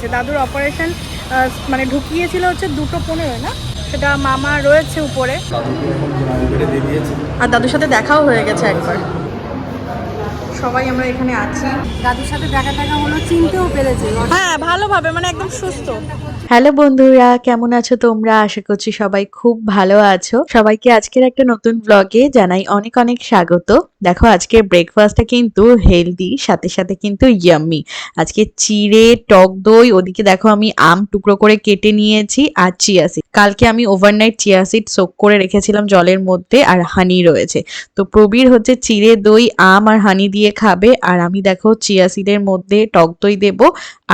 যে দাদুর অপারেশন মানে ঢুকিয়েছিল হচ্ছে দুটো পনেরো না? সেটা মামা রয়েছে উপরে। আর দাদুর সাথে দেখাও হয়ে গেছে একবার। সবাই আমরা এখানে আছি। দাদুর সাথে দেখা টাকা হলো চিনতেও পেরেছে। হ্যাঁ ভালোভাবে মানে একদম সুস্থ। হ্যালো বন্ধুরা কেমন আছো তোমরা? আশা করছি সবাই খুব ভালো আছো। সবাইকে আজকের একটা নতুন ব্লগে জানাই অনেক অনেক স্বাগত। দেখো আজকের ব্রেকফাস্টটা কিন্তু হেলদি সাথে সাথে কিন্তু ইয়াম্মি আজকে চিড়ে টক দই ওদিকে দেখো আমি আম টুকরো করে কেটে নিয়েছি আর চিয়া সিড কালকে আমি ওভারনাইট চিয়া সিড সোক করে রেখেছিলাম জলের মধ্যে আর হানি রয়েছে। তো প্রবীর হচ্ছে চিড়ে দই আম আর হানি দিয়ে খাবে, আর আমি দেখো চিয়া সিডের মধ্যে টক দই দেবো,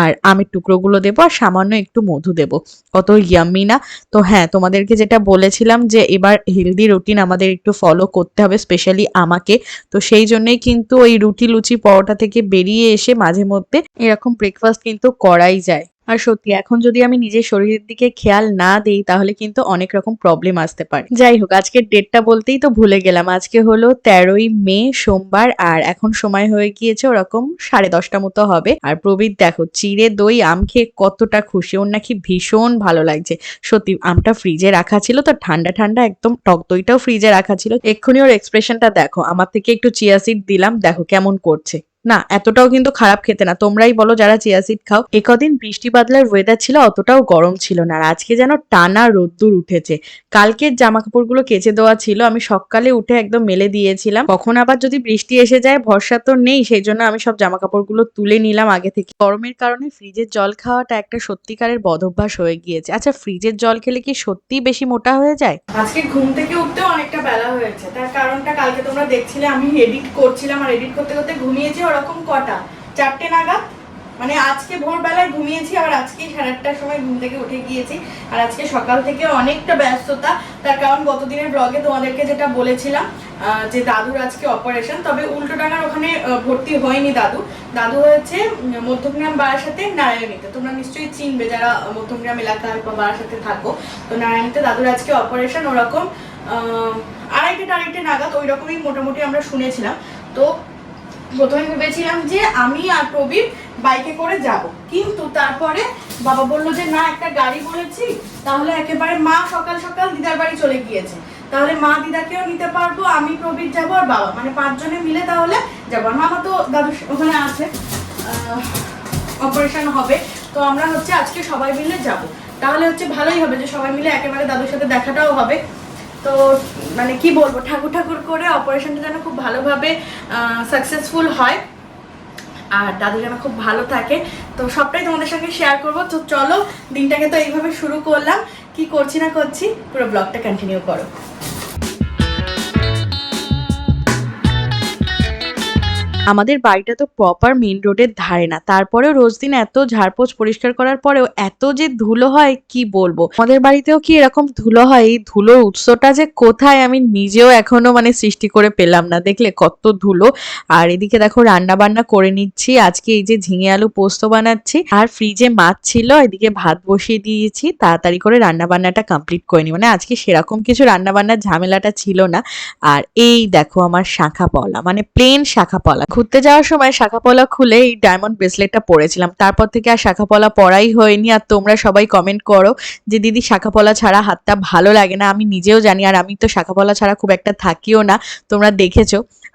আর আমের টুকরোগুলো দেবো, আর সামান্য একটু মধু দেব। কত ইয়াম্মি না? তো হ্যাঁ তোমাদেরকে যেটা বলেছিলাম যে এবার হেলদি রুটিন আমাদের একটু ফলো করতে হবে স্পেশালি আমাকে। তো সেই জন্যই কিন্তু ওই রুটি লুচি পরোটা থেকে বেরিয়ে এসে মাঝে মধ্যে এরকম ব্রেকফাস্ট কিন্তু করাই যায়। আর সত্যি, এখন যদি আমি নিজের শরীরের দিকে খেয়াল না দিই, তাহলে কিন্তু অনেক রকম প্রবলেম আসতে পারে। যাই হোক, আজকের ডেটটা বলতেই তো ভুলে গেলাম। আজকে হলো তেরোই মে, সোমবার, আর এখন সময় হয়ে গিয়েছে ওরকম সাড়ে দশটা মতো হবে। আর প্রবীর, দেখো, চিড়ে দই, আম খেয়ে কতটা খুশি। ওর নাকি ভীষণ ভালো লাগছে। সত্যি, আমটা ফ্রিজে রাখা ছিল তো, ঠান্ডা ঠান্ডা একদম টক দইটাও ফ্রিজে রাখা ছিল। এক্ষুনি ওর এক্সপ্রেশনটা দেখো। আমার থেকে একটু চিয়া সিড দিলাম। দেখো কেমন করছে। না, এতটাও কিন্তু খারাপ খেতে না। তোমরাই বলো যারা চিয়া সিড খাও একদিন বৃষ্টি বাদলার ওয়েদার ছিল, অতটাও গরম ছিল না। আর আজকে যেন টানা রোদ্দুর উঠেছে। কালকের জামা কাপড়গুলো কেচে দেওয়া ছিল, আমি সকালে উঠে একদম মেলে দিয়েছিলাম। কখন আবার যদি বৃষ্টি এসে যায়, ভরসা তো নেই, সেই জন্য আমি সব জামা কাপড়গুলো তুলে নিলাম আগে থেকে। গরমের কারণে ফ্রিজের জল খাওয়াটা একটা সত্যিকারের বদভ্যাস হয়ে গিয়েছে। আচ্ছা ফ্রিজের জল খেলে কি সত্যিই বেশি মোটা হয়ে যায়? আজকে ঘুম থেকে উঠতেও অনেকটা বেলা হয়েছে। তার কারণটা কালকে তোমরা দেখছিলে, আমি এডিট করছিলাম। আর এডিট করতে করতে ঘুমিয়েছি ওরকম কটা? চারটে নাগাদ? মানে আজকে ভোরবেলায় ঘুমিয়েছি, আবার আজকে সাড়ে আটটার সময় ঘুম থেকে উঠে গিয়েছি। আর আজকে সকাল থেকে অনেকটা ব্যস্ততা। তার কারণ গতদিনের ব্লগে তোমাদেরকে যেটা বলেছিলাম যে দাদুর আজকে অপারেশন তবে উল্টো ডাঙার ওখানে ভর্তি হয়নি দাদু। দাদু হয়েছে মধ্যমগ্রাম বারাসাতে নারায়ণীতে। তোমরা নিশ্চয়ই চিনবে যারা মধ্যমগ্রাম এলাকায় বা বারাসাতে থাকো। তো নারায়ণীতে দাদুর আজকে অপারেশন ওরকম আড়াইটে আড়াইটে নাগাদ ওই রকমই মোটামুটি আমরা শুনেছিলাম। তো প্রথমে ভেবেছিলাম যে আমি আর প্রবীর বাইকে করে যাব। কিন্তু তারপরে বাবা বলল যে, না, একটা গাড়ি বলেছি, তাহলে একেবারে মা সকাল সকাল দিদার বাড়ি চলে গিয়েছে। তাহলে মা দিদাকেও নিতে পারব, আমি, প্রবীর যাব আর বাবা মানে পাঁচজনে মিলে তাহলে যাব। আর মামা তো দাদু ওখানে আছে। অপারেশন হবে। তো আমরা হচ্ছে আজকে সবাই মিলে যাব। তাহলে হচ্ছে ভালোই হবে যে সবাই মিলে একেবারে দাদুর সাথে দেখাটাও হবে। তো মানে কি বলব, ঠাকুর ঠাকুর করে অপারেশনটা যেন খুব ভালোভাবে সাকসেসফুল হয়। আর দাদু যেন খুব ভালো থাকে। তো সবটাই তোমাদের সঙ্গে শেয়ার করব। তো চলো, দিনটাকে তো এইভাবে শুরু করলাম। কি করছি না করছি, পুরো ব্লগটা কন্টিনিউ করো। আমাদের বাড়িটা তো প্রপার মেন রোডের ধারে না। তারপরেও রোজ দিন এত ঝাড়পোছ পরিষ্কার করার পরেও এত যে ধুলো হয়, কি বলব? আমাদের বাড়িতেও কি এরকম ধুলো হয়? এই ধুলোর উৎসটা যে কোথায় আমি নিজেও এখনও মানে সৃষ্টি করে পেলাম না। দেখলে কত ধুলো। আর এদিকে দেখো রান্না বান্না করে নিচ্ছি। আজকে এই যে ঝিঙে আলু পোস্ত বানাচ্ছি। আর ফ্রিজে মাছ ছিল, এদিকে ভাত বসিয়ে দিয়েছি। তাড়াতাড়ি করে রান্না বান্নাটা কমপ্লিট করে নি মানে আজকে সেরকম কিছু রান্না বান্নার ঝামেলাটা ছিল না। আর এই দেখো আমার শাখা পলা মানে প্লেন শাখা পলা। ঘুরতে যাওয়ার সময় শাখা পলা খুলে এই ডায়মন্ড ব্রেসলেটটা পরেছিলাম। তারপর থেকে আর শাখা পলা পরাই হয়নি। আর তোমরা সবাই কমেন্ট করো যে, দিদি শাখা পলা ছাড়া হাতটা ভালো লাগে না। আমি নিজেও জানি, আর আমি তো শাখা পলা ছাড়া খুব একটা থাকিও না। তোমরা দেখেছ।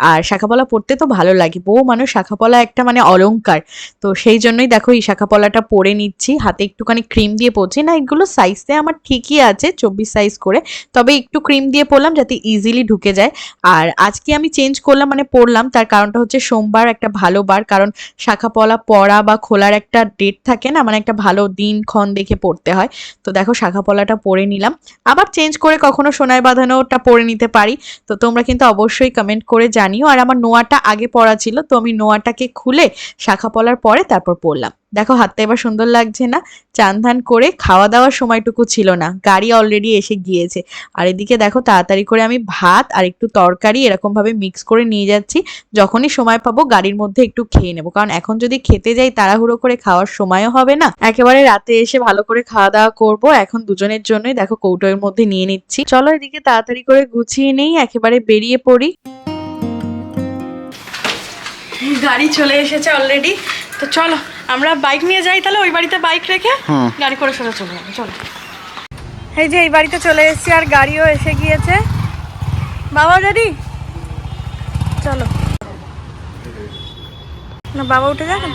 আর শাখাপলা পড়তে তো ভালো লাগে। বউ মানুষ শাখাপলা একটা মানে অলংকার। তো সেই জন্যই দেখো এই শাখাপলাটা পরে নিচ্ছি। হাতে একটুখানি ক্রিম দিয়ে পরছি না, এগুলো সাইজে আমার ঠিকই আছে, চব্বিশ সাইজ করে। তবে একটু ক্রিম দিয়ে পরলাম যাতে ইজিলি ঢুকে যায়। আর আজকে আমি চেঞ্জ করলাম মানে পরলাম তার কারণটা হচ্ছে সোমবার একটা ভালো বার। কারণ শাখাপলা পড়া বা খোলার একটা ডেট থাকে না মানে একটা ভালো দিন, ক্ষণ দেখে পড়তে হয়। তো দেখো শাখাপলাটা পরে নিলাম। আবার চেঞ্জ করে কখনো সোনায় বাঁধানোটা পরে নিতে পারি। তো তোমরা কিন্তু অবশ্যই কমেন্ট করে জানিও, আর আমার নোয়াটা আগে পড়া ছিল, তো আমি নোয়াটাকে খুলে শাখা পলার পরে তারপর পড়লাম। দেখো, হাতটা এবার সুন্দর লাগছে না। চান করে খাওয়া দাওয়ার সময়টুকু ছিল না। গাড়ি অলরেডি এসে গিয়েছে। আর এদিকে দেখো, তাড়াতাড়ি করে আমি ভাত আর একটু তরকারি এরকম ভাবে মিক্স করে নিয়ে যাচ্ছি। যখনই সময় পাবো, গাড়ির মধ্যে একটু খেয়ে নেব। কারণ এখন যদি খেতে যাই, তাড়াহুড়ো করে খাওয়ার সময়ও হবে না। একেবারে রাতে এসে ভালো করে খাওয়া দাওয়া করব। এখন দুজনের জন্যই দেখো কৌটোর মধ্যে নিয়ে নিচ্ছি। চলো এদিকে তাড়াতাড়ি করে গুছিয়ে নেই, একেবারে বেরিয়ে পড়ি। গাড়ি চলে এসেছে অলরেডি তো চলো আমরা বাইক নিয়ে যাই তাহলে ওই বাড়িতে বাইক রেখে গাড়ি করে সোজা চলে যাব চলো। এই যে এই বাড়িতে চলে এসেছি আর গাড়িও এসে গিয়েছে। বাবা রেডি চলো। না বাবা উঠে যাবে?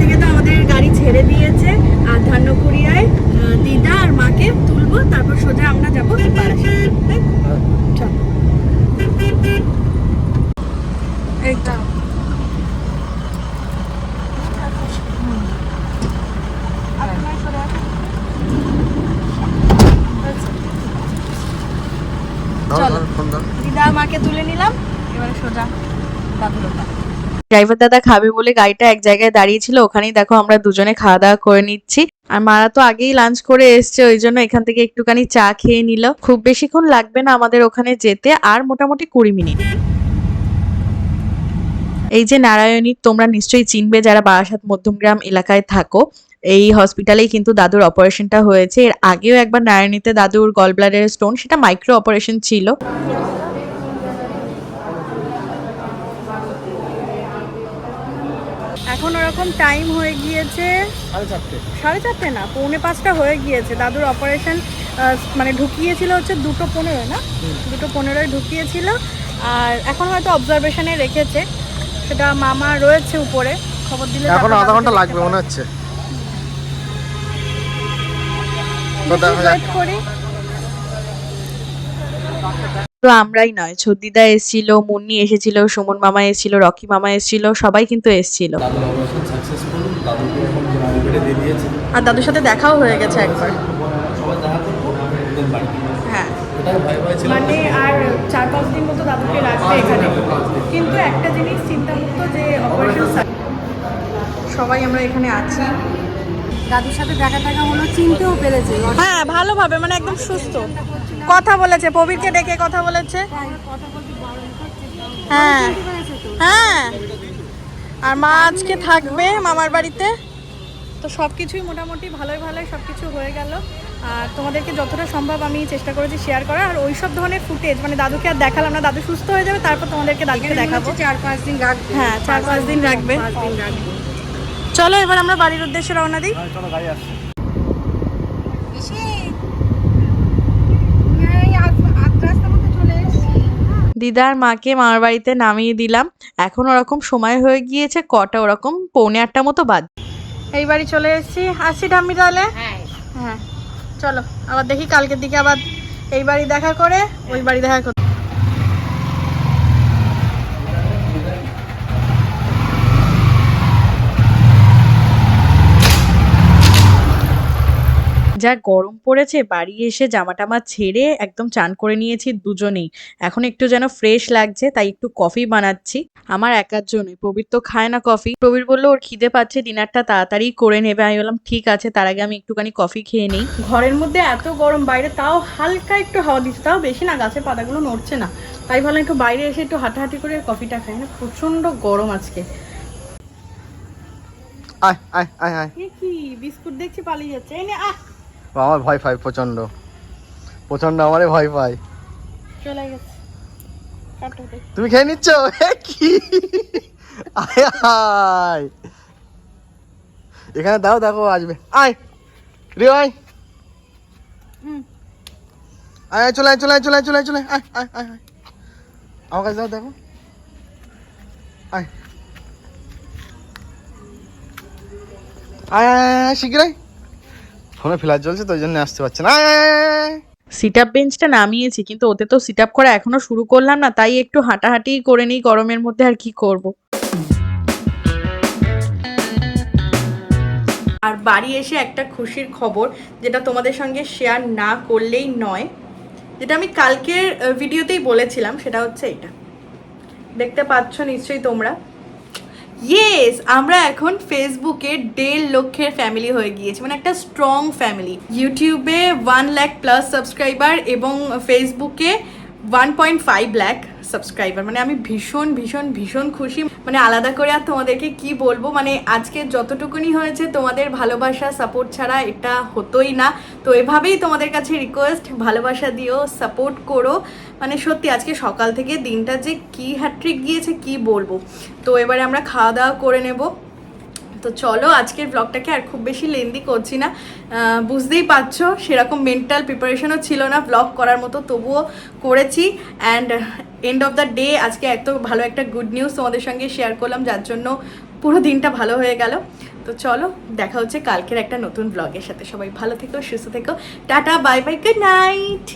থেকে তো আমাদের গাড়ি ছেড়ে দিয়েছে আর ধান্যকুড়িয়ায় দিদা আর মাকে তুলবো তারপর সোজা আমরা যাব। চলো। চলো। দিদা আর মাকে তুলে নিলাম এবারে সোজা দাদুর ড্রাইভার দাদা খাবে বলে গাড়িটা এক জায়গায় দাঁড়িয়েছিল ওখানেই দেখো আমরা দুজনে খাওয়া দাওয়া করে নিচ্ছি আর মারা তো আগেই লাঞ্চ করে এসছে, ওই জন্য এখান থেকে একটুখানি চা খেয়ে নিল। খুব বেশিক্ষণ লাগবে না আমাদের ওখানে যেতে, আর মোটামুটি কুড়ি মিনিট। এই যে নারায়ণী, তোমরা নিশ্চয়ই চিনবে যারা বারাসাত মধ্যমগ্রাম এলাকায় থাকো, এই হসপিটালেই কিন্তু দাদুর অপারেশনটা হয়েছে। এর আগেও একবার নারায়ণীতে দাদুর গল ব্লাডারের স্টোন সেটা মাইক্রো অপারেশন ছিল। এখন ওরকম টাইম হয়ে গিয়েছে সাড়ে চারটে। না পৌনে পাঁচটা হয়ে গিয়েছে। দাদুর অপারেশন মানে ঢুকিয়েছিল হচ্ছে দুটো পনেরো না? দুটো পনেরোয় ঢুকিয়েছিল। আর এখন হয়তো অবজারভেশনে রেখেছে। সেটা মামা রয়েছে উপরে। খবর দিলে এখন আধা ঘণ্টা লাগবে মনে হচ্ছে। করি। তো আমরাই নয়। ছদ্দিদা এসেছিল মুন্নি এসেছিল সুমন মামা এসেছিল রকি মামা এসেছিল সবাই কিন্তু এসেছিল। আর দাদুর সাথে দেখাও হয়ে গেছে একবার। হ্যাঁ। এটাই ভয় ভয় ছিল। মানে আর চার পাঁচ দিন মতো দাদুকে রাখবে এখানে। কিন্তু একটা জিনিস চিন্তামুক্ত যে অপারেশন সবাই আমরা এখানে আছি। দাদুর সাথে দেখা টাকা হলো চিনতেও পেরেছে। হ্যাঁ ভালোভাবে মানে একদম সুস্থ। কথা বলেছে প্রবীরকে ডেকে কথা বলেছে। হ্যাঁ হ্যাঁ। আর মা আজকে থাকবে মামার বাড়িতে। তো সব কিছুই মোটামুটি ভালোই ভালোই সব কিছু হয়ে গেল। আর তোমাদেরকে যতটা সম্ভব আমি চেষ্টা করেছি শেয়ার করার। আর ওই সব ধরনের ফুটেজ মানে দাদুকে আর দেখালাম না দাদু সুস্থ হয়ে যাবে তারপর তোমাদেরকে দাদুকে দেখাবো। চার পাঁচ দিন রাখবে। হ্যাঁ চার পাঁচ দিন রাখবে। পাঁচ দিন রাখবে। চলো এবার আমরা বাড়ির উদ্দেশ্যে রওনা দিই। চলো গাড়ি আসছে। দিদার মাকে মামার বাড়িতে নামিয়ে দিলাম। এখন ওরকম সময় হয়ে গিয়েছে কটা ওরকম? পৌনে আটটা মতো বাদ এই বাড়ি চলে এসেছি। আসি ঠাম্মি তাহলে? হ্যাঁ চলো আবার দেখি কালকের দিকে আবার এই বাড়ি দেখা করে ওই বাড়ি দেখা করে যা গরম পড়েছে বাড়ি এসে জামা টামা ছেড়ে একদম চান করে নিয়েছি দুজনেই। এখন একটু যেন ফ্রেশ লাগছে তাই একটু কফি বানাচ্ছি। আমার একার জন্যই। প্রবীর তো খায় না কফি প্রবীর বলল ওর খিদে পাচ্ছে ডিনারটা তাড়াতাড়ি করে নেবে। আমি বললাম ঠিক আছে তার আগে আমি একটুখানি কফি খেয়ে নিই। ঘরের মধ্যে এত গরম বাইরে তাও হালকা একটু হাওয়া দিচ্ছে তাও বেশি না গাছের পাতাগুলো নড়ছে না। তাই ভাবলাম একটু বাইরে এসে একটু হাঁটাহাঁটি করে কফিটা খাই। না প্রচণ্ড গরম আজকে। আয় আয় আয় আয়। কি বিস্কুট দেখছি পালিয়ে যাচ্ছে। এই নে আহ! আমার ভয় পাই প্রচণ্ড প্রচণ্ড আমারে ভয় পাই চলে গেছে তুমি খেয়ে নিচ্ছ কি আয় এখানে দাও দেখো আসবে আয় রে আয় আয় আয় চলে আয় চলে আয় চলে আয় চলে আয় চলে আয় আয় আয় আয় আমার কাছে দাও দেখো আয় আয় আয় আয়, আয় শীঘ্রই ফোনে ফ্ল্যাশ জ্বলছে, তো ওই জন্য আসতে পারছে না। সিট আপ বেঞ্চটা নামিয়েছি, কিন্তু ওতে তো সিট আপ করা এখনও শুরু করলাম না, তাই একটু হাঁটাহাঁটি করে নিই, গরমের মধ্যে আর কি করব। আর বাড়ি এসে একটা খুশির খবর, যেটা তোমাদের সঙ্গে শেয়ার না করলেই নয়। যেটা আমি কালকের ভিডিওতেই বলেছিলাম, সেটা হচ্ছে এটা দেখতে পাচ্ছ নিশ্চয়ই তোমরা। ইয়েস আমরা এখন ফেসবুকে দেড় লক্ষের ফ্যামিলি হয়ে গিয়েছি মানে একটা স্ট্রং ফ্যামিলি ইউটিউবে ওয়ান ল্যাক প্লাস সাবস্ক্রাইবার এবং ফেসবুকে one point five lakh subscriber মানে আমি ভীষণ ভীষণ ভীষণ খুশি। মানে আলাদা করে আর তোমাদেরকে কি বলব? মানে আজকে যতটুকুনি হয়েছে, তোমাদের ভালোবাসা সাপোর্ট ছাড়া এটা হতোই না। তো এভাবেই তোমাদের কাছে রিকোয়েস্ট ভালোবাসা দিও সাপোর্ট করো। মানে সত্যি, আজকে সকাল থেকে দিনটা যে কি হ্যাট্রিক গিয়েছে, কি বলব? তো এবারে আমরা খাওয়া দাওয়া করে নেব। তো চলো আজকের ব্লগটাকে আর খুব বেশি লেন্দি করছি না। বুঝতেই পারছ, সেরকম মেন্টাল প্রিপারেশনও ছিল না ব্লগ করার মতো, তবুও করেছি। And end of the day আজকে এত ভালো একটা গুড নিউজ তোমাদের সঙ্গে শেয়ার করলাম, যার জন্য পুরো দিনটা ভালো হয়ে গেল। তো চলো, দেখা হচ্ছে কালকের একটা নতুন ব্লগের সাথে। সবাই ভালো থেকো, সুস্থ থেকো। Tata bye bye good night